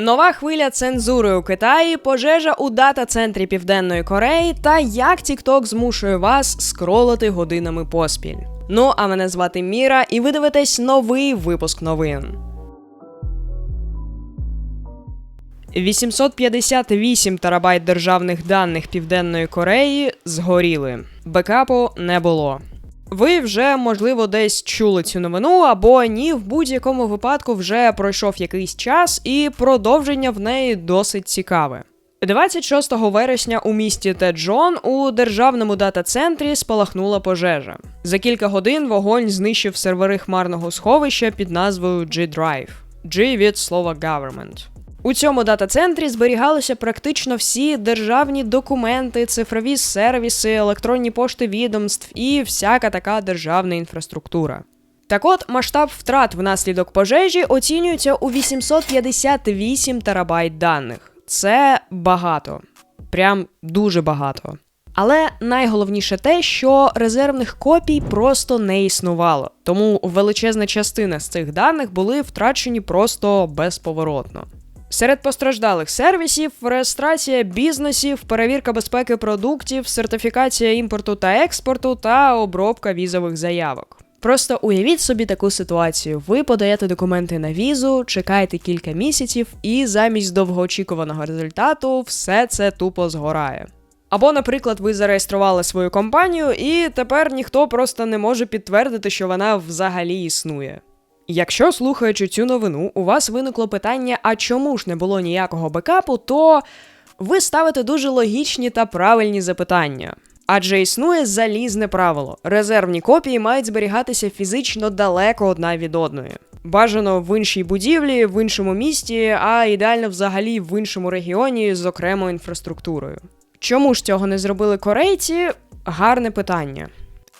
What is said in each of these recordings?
Нова хвиля цензури у Китаї, пожежа у дата-центрі Південної Кореї та як TikTok змушує вас скролити годинами поспіль. Ну а мене звати Міра, і ви дивитесь новий випуск новин. 858 терабайт державних даних Південної Кореї згоріли. Бекапу не було. Ви вже, можливо, десь чули цю новину, або ні, в будь-якому випадку вже пройшов якийсь час, і продовження в неї досить цікаве. 26 вересня у місті Теджон у державному дата-центрі спалахнула пожежа. За кілька годин вогонь знищив сервери хмарного сховища під назвою G-Drive. G від слова government. У цьому дата-центрі зберігалися практично всі державні документи, цифрові сервіси, електронні пошти відомств і всяка така державна інфраструктура. Так от масштаб втрат внаслідок пожежі оцінюється у 858 терабайт даних. Це багато, прям дуже багато. Але найголовніше те, що резервних копій просто не існувало, тому величезна частина з цих даних були втрачені просто безповоротно. Серед постраждалих сервісів реєстрація бізнесів, перевірка безпеки продуктів, сертифікація імпорту та експорту та обробка візових заявок. Просто уявіть собі таку ситуацію: ви подаєте документи на візу, чекаєте кілька місяців, і замість довгоочікуваного результату все це тупо згорає. Або, наприклад, ви зареєстрували свою компанію, і тепер ніхто просто не може підтвердити, що вона взагалі існує. Якщо слухаючи цю новину, у вас виникло питання, а чому ж не було ніякого бекапу, то ви ставите дуже логічні та правильні запитання. Адже існує залізне правило: резервні копії мають зберігатися фізично далеко одна від одної. Бажано в іншій будівлі, в іншому місті, а ідеально взагалі в іншому регіоні з окремою інфраструктурою. Чому ж цього не зробили корейці? Гарне питання.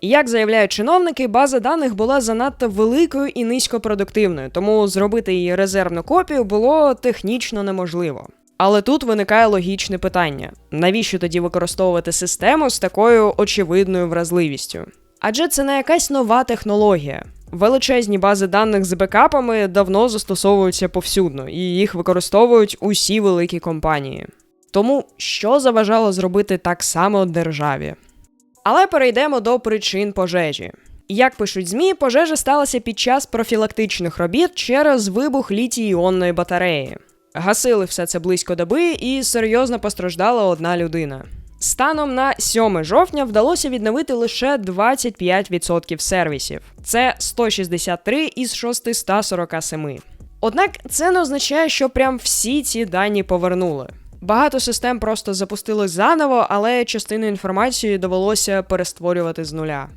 Як заявляють чиновники, база даних була занадто великою і низькопродуктивною, тому зробити її резервну копію було технічно неможливо. Але тут виникає логічне питання: навіщо тоді використовувати систему з такою очевидною вразливістю? Адже це не якась нова технологія. Величезні бази даних з бекапами давно застосовуються повсюдно, і їх використовують усі великі компанії. Тому що заважало зробити так само державі? Але перейдемо до причин пожежі. Як пишуть ЗМІ, пожежа сталася під час профілактичних робіт через вибух літій-іонної батареї. Гасили все це близько доби і серйозно постраждала одна людина. Станом на 7 жовтня вдалося відновити лише 25% сервісів. Це 163 із 647. Однак це не означає, що прям всі ці дані повернули. Багато систем просто запустили заново, але частину інформації довелося перестворювати з нуля.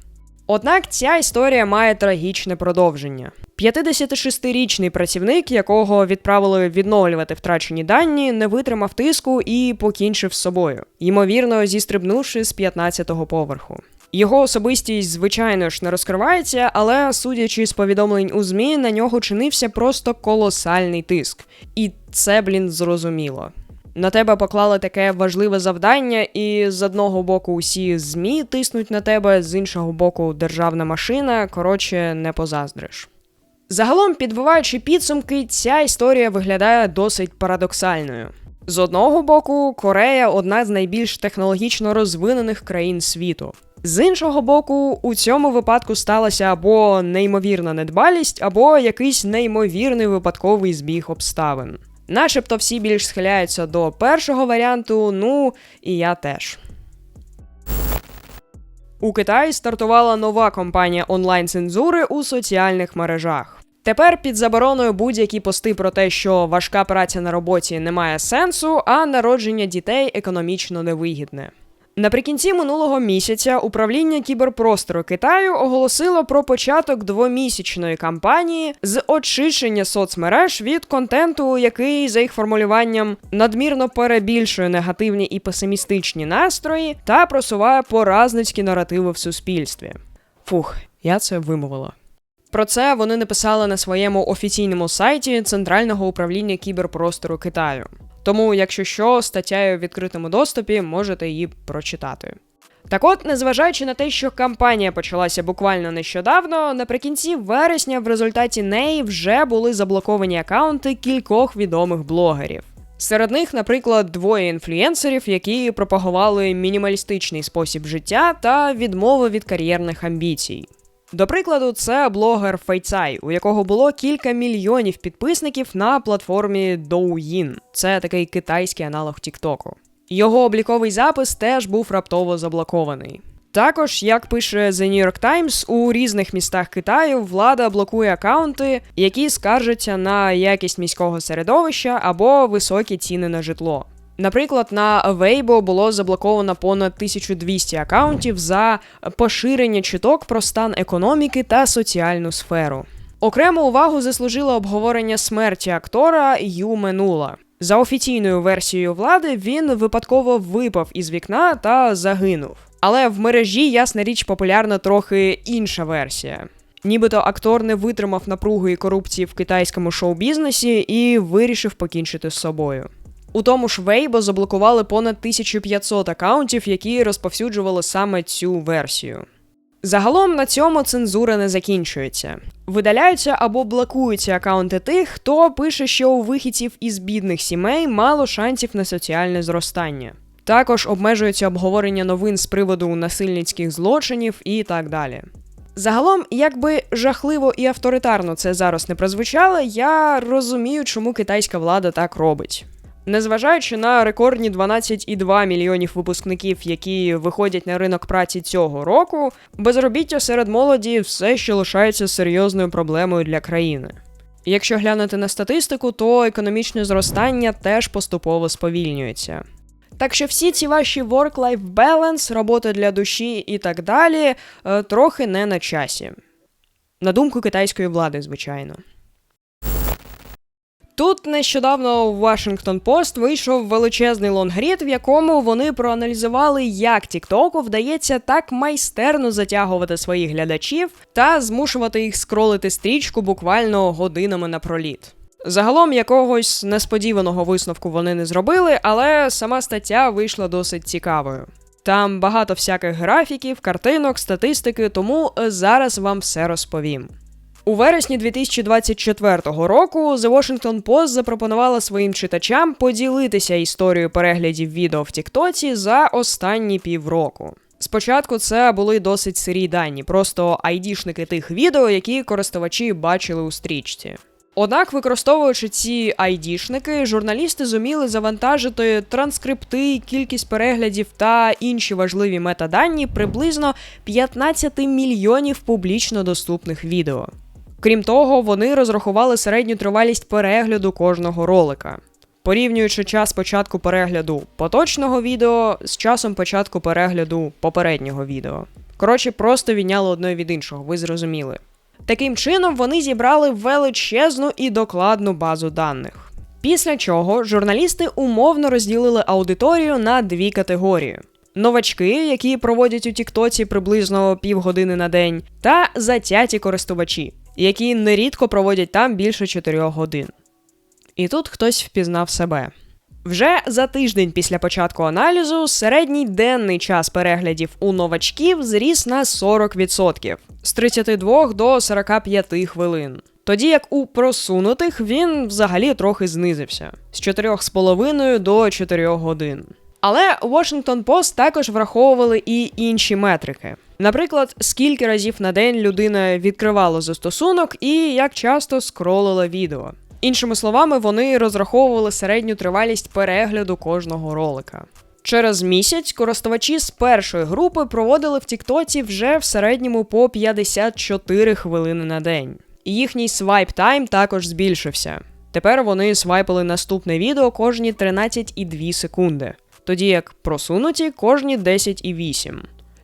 Однак ця історія має трагічне продовження. 56-річний працівник, якого відправили відновлювати втрачені дані, не витримав тиску і покінчив з собою, ймовірно, зістрибнувши з 15-го поверху. Його особистість, звичайно ж, не розкривається, але судячи з повідомлень у ЗМІ, на нього чинився просто колосальний тиск. І це, блін, зрозуміло на тебе поклали таке важливе завдання, і з одного боку усі ЗМІ тиснуть на тебе, з іншого боку, державна машина. Коротше, не позаздриш. Загалом, підбиваючи підсумки, ця історія виглядає досить парадоксальною. З одного боку, Корея одна з найбільш технологічно розвинених країн світу. З іншого боку, у цьому випадку сталася або неймовірна недбалість, або якийсь неймовірний випадковий збіг обставин. Начебто всі більш схиляються до першого варіанту, ну і я теж. У Китаї стартувала нова компанія онлайн-цензури у соціальних мережах. Тепер під забороною будь-які пости про те, що важка праця на роботі не має сенсу, а народження дітей економічно невигідне. Наприкінці минулого місяця управління кіберпростору Китаю оголосило про початок двомісячної кампанії з очищення соцмереж від контенту, який, за їх формулюванням, надмірно перебільшує негативні і песимістичні настрої та просуває поразницькі наративи в суспільстві. Фух, я це вимовила. Про це вони написали на своєму офіційному сайті Центрального управління кіберпростору Китаю. Тому, якщо що, стаття у відкритому доступі можете її прочитати. Так от, незважаючи на те, що кампанія почалася буквально нещодавно, наприкінці вересня в результаті неї вже були заблоковані акаунти кількох відомих блогерів. Серед них, наприклад, двоє інфлюєнсерів, які пропагували мінімалістичний спосіб життя та відмову від кар'єрних амбіцій. До прикладу, це блогер Фейцай, у якого було кілька мільйонів підписників на платформі Douyin. Це такий китайський аналог Тіктоку. Його обліковий запис теж був раптово заблокований. Також, як пише The New York Times, у різних містах Китаю влада блокує акаунти, які скаржаться на якість міського середовища або високі ціни на житло. Наприклад, на Weibo було заблоковано понад 1200 акаунтів за поширення чуток про стан економіки та соціальну сферу. Окрему увагу заслужило обговорення смерті актора Ю Менула. За офіційною версією влади він випадково випав із вікна та загинув. Але в мережі, ясна річ, популярна трохи інша версія. Нібито актор не витримав напруги і корупції в китайському шоу-бізнесі і вирішив покінчити з собою. У тому ж Weibo заблокували понад 1500 акаунтів, які розповсюджували саме цю версію. Загалом на цьому цензура не закінчується. Видаляються або блокуються акаунти тих, хто пише, що у вихідців із бідних сімей мало шансів на соціальне зростання. Також обмежується обговорення новин з приводу насильницьких злочинів і так далі. Загалом, якби жахливо і авторитарно це зараз не прозвучало, я розумію, чому китайська влада так робить. Незважаючи на рекордні 12,2 мільйонів випускників, які виходять на ринок праці цього року, безробіття серед молоді все ще лишається серйозною проблемою для країни. Якщо глянути на статистику, то економічне зростання теж поступово сповільнюється. Так що всі ці ваші work-life balance, робота для душі і так далі, е, трохи не на часі. На думку китайської влади, звичайно. Тут нещодавно у Washington Post вийшов величезний лонгрід, в якому вони проаналізували, як TikTok вдається так майстерно затягувати своїх глядачів та змушувати їх скролити стрічку буквально годинами напроліт. Загалом якогось несподіваного висновку вони не зробили, але сама стаття вийшла досить цікавою. Там багато всяких графіків, картинок, статистики, тому зараз вам все розповім. У вересні 2024 року The Washington Post запропонувала своїм читачам поділитися історією переглядів відео в Тіктоці за останні півроку. Спочатку це були досить сирі дані, просто айдішники тих відео, які користувачі бачили у стрічці. Однак, використовуючи ці айдішники, журналісти зуміли завантажити транскрипти, кількість переглядів та інші важливі метадані приблизно 15 мільйонів публічно доступних відео. Крім того, вони розрахували середню тривалість перегляду кожного ролика. Порівнюючи час початку перегляду поточного відео з часом початку перегляду попереднього відео. Коротше, просто відняли одне від іншого, ви зрозуміли. Таким чином, вони зібрали величезну і докладну базу даних. Після чого журналісти умовно розділили аудиторію на дві категорії: новачки, які проводять у Тіктоці приблизно півгодини на день, та затяті користувачі, які нерідко проводять там більше 4 годин. І тут хтось впізнав себе. Вже за тиждень після початку аналізу середній денний час переглядів у новачків зріс на 40% з 32 до 45 хвилин. Тоді як у просунутих він взагалі трохи знизився з 4,5 до 4 годин. Але Washington Post також враховували і інші метрики. Наприклад, скільки разів на день людина відкривала застосунок і як часто скролила відео. Іншими словами, вони розраховували середню тривалість перегляду кожного ролика. Через місяць користувачі з першої групи проводили в Тіктоці вже в середньому по 54 хвилини на день. Їхній свайп тайм також збільшився. Тепер вони свайпали наступне відео кожні 13,2 секунди, тоді як просунуті кожні 10,8.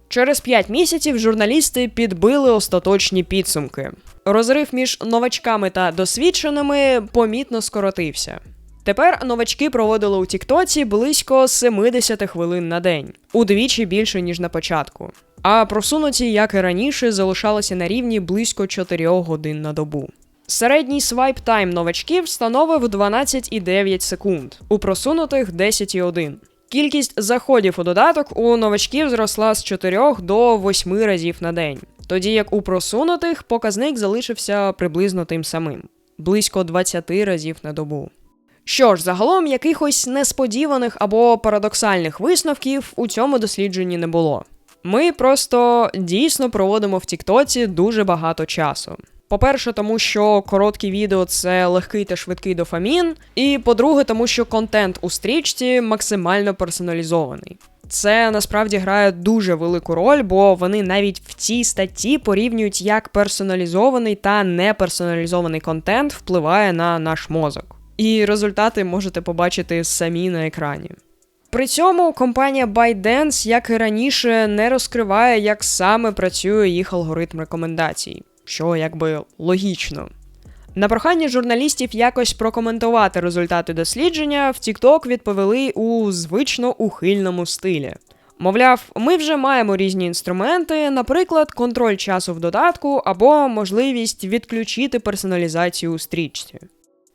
Через 5 місяців журналісти підбили остаточні підсумки. Розрив між новачками та досвідченими помітно скоротився. Тепер новачки проводили у Тіктоці близько 70 хвилин на день, удвічі більше ніж на початку. А просунуті, як і раніше, залишалися на рівні близько 4 годин на добу. Середній свайп тайм новачків становив 12,9 секунд, у просунутих 10,1. Кількість заходів у додаток у новачків зросла з 4 до 8 разів на день, тоді як у просунутих показник залишився приблизно тим самим близько 20 разів на добу. Що ж, загалом якихось несподіваних або парадоксальних висновків у цьому дослідженні не було. Ми просто дійсно проводимо в Тіктоці дуже багато часу. По-перше, тому що короткі відео це легкий та швидкий дофамін. І по-друге, тому що контент у стрічці максимально персоналізований. Це насправді грає дуже велику роль, бо вони навіть в цій статті порівнюють, як персоналізований та неперсоналізований контент впливає на наш мозок. І результати можете побачити самі на екрані. При цьому компанія ByteDance, як і раніше, не розкриває, як саме працює їх алгоритм рекомендацій, що якби логічно. На прохання журналістів якось прокоментувати результати дослідження в TikTok відповіли у звично ухильному стилі. Мовляв, ми вже маємо різні інструменти, наприклад, контроль часу в додатку або можливість відключити персоналізацію у стрічці.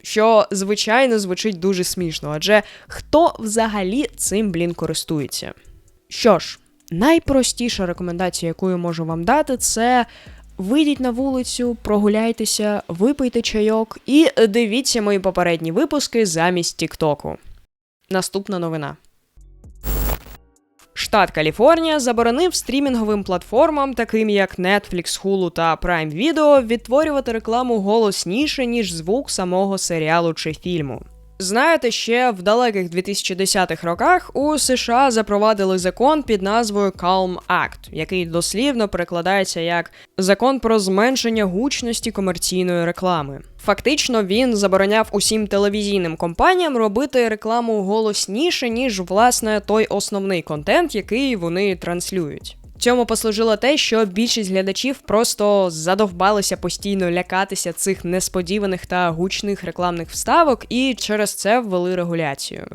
Що, звичайно, звучить дуже смішно, адже хто взагалі цим блін користується? Що ж, найпростіша рекомендація, яку я можу вам дати, це Вийдіть на вулицю, прогуляйтеся, випийте чайок і дивіться мої попередні випуски замість Тіктоку. Наступна новина. Штат Каліфорнія заборонив стрімінговим платформам, таким як Netflix, Hulu та Prime Video, відтворювати рекламу голосніше, ніж звук самого серіалу чи фільму. Знаєте, ще в далеких 2010-х роках у США запровадили закон під назвою Calm Act, який дослівно перекладається як закон про зменшення гучності комерційної реклами. Фактично, він забороняв усім телевізійним компаніям робити рекламу голосніше, ніж власне той основний контент, який вони транслюють. Цьому послужило те, що більшість глядачів просто задовбалися постійно лякатися цих несподіваних та гучних рекламних вставок і через це ввели регуляцію.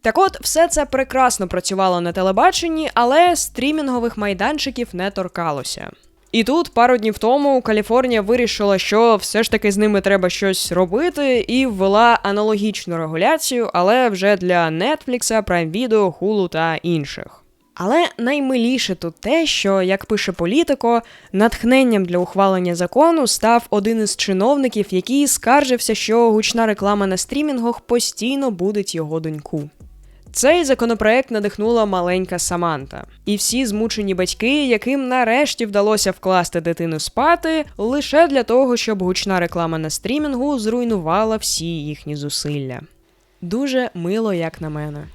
Так от, все це прекрасно працювало на телебаченні, але стрімінгових майданчиків не торкалося. І тут пару днів тому Каліфорнія вирішила, що все ж таки з ними треба щось робити, і ввела аналогічну регуляцію, але вже для Netflix, Prime Video, Hulu та інших. Але наймиліше тут те, що, як пише політико, натхненням для ухвалення закону став один із чиновників, який скаржився, що гучна реклама на стрімінгах постійно будить його доньку. Цей законопроект надихнула маленька Саманта, і всі змучені батьки, яким нарешті вдалося вкласти дитину спати, лише для того, щоб гучна реклама на стрімінгу зруйнувала всі їхні зусилля. Дуже мило, як на мене.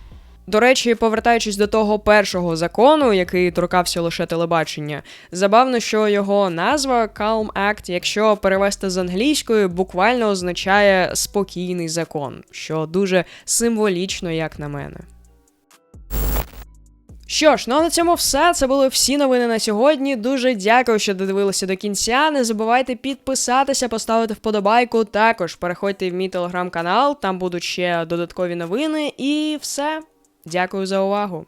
До речі, повертаючись до того першого закону, який торкався лише телебачення, забавно, що його назва Calm Act, якщо перевести з англійської, буквально означає спокійний закон, що дуже символічно, як на мене. Що ж, ну а на цьому все. Це були всі новини на сьогодні. Дуже дякую, що додивилися до кінця. Не забувайте підписатися, поставити вподобайку. Також переходьте в мій телеграм-канал, там будуть ще додаткові новини, і все. Дякую за увагу!